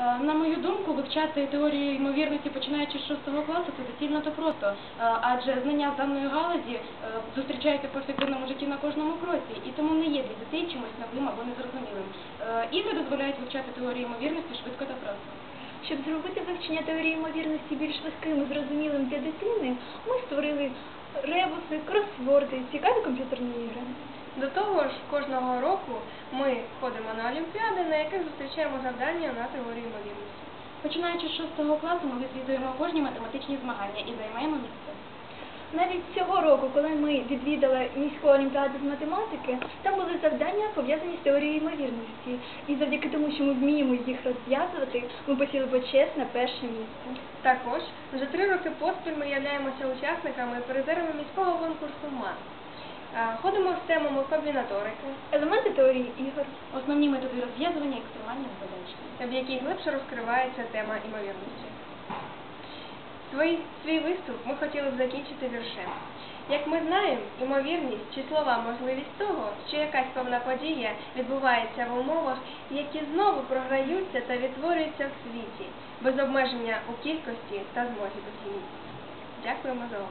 Е, На мою думку, вивчати теорію ймовірності, починаючи з 6 класу, це доцільно та просто, Е, адже знання з даної галузі е, зустрічаються в повсякденному житті на кожному кроці, і тому не є для дітей чимось новим або незрозумілим. Е, Ігри дозволяють вивчати теорію ймовірності швидко та просто. Щоб зробити вивчення теорії ймовірності більш легким і зрозумілим для дитини, ми створили ребуси, кросворди, цікаві комп'ютерні ігри. До того ж, кожного року ми ходимо на олімпіади, на яких зустрічаємо завдання на теорію ймовірності. Починаючи з 6 класу, ми відвідуємо кожні математичні змагання і займаємо місце. Навіть цього року, коли ми відвідали міську олімпіаду з математики, там були завдання пов'язані з теорією ймовірності. І завдяки тому, що ми вміємо їх розв'язувати, ми посіли почесне перше місце. Також вже три роки поспіль ми являємося учасниками і призерами міського конкурсу МАН. Ходимо з темами комбінаторики, Елементи теорії ігор. Основні методи розв'язування екстремальних задач. в якій глибше розкривається тема ймовірності. Свій, свій виступ ми хотіли б закінчити віршем. Як ми знаємо, ймовірність числова можливість того, що якась певна подія відбувається в умовах, які знову програються та відтворюються в світі, без обмеження у кількості та змозі до. Дякуємо за увагу.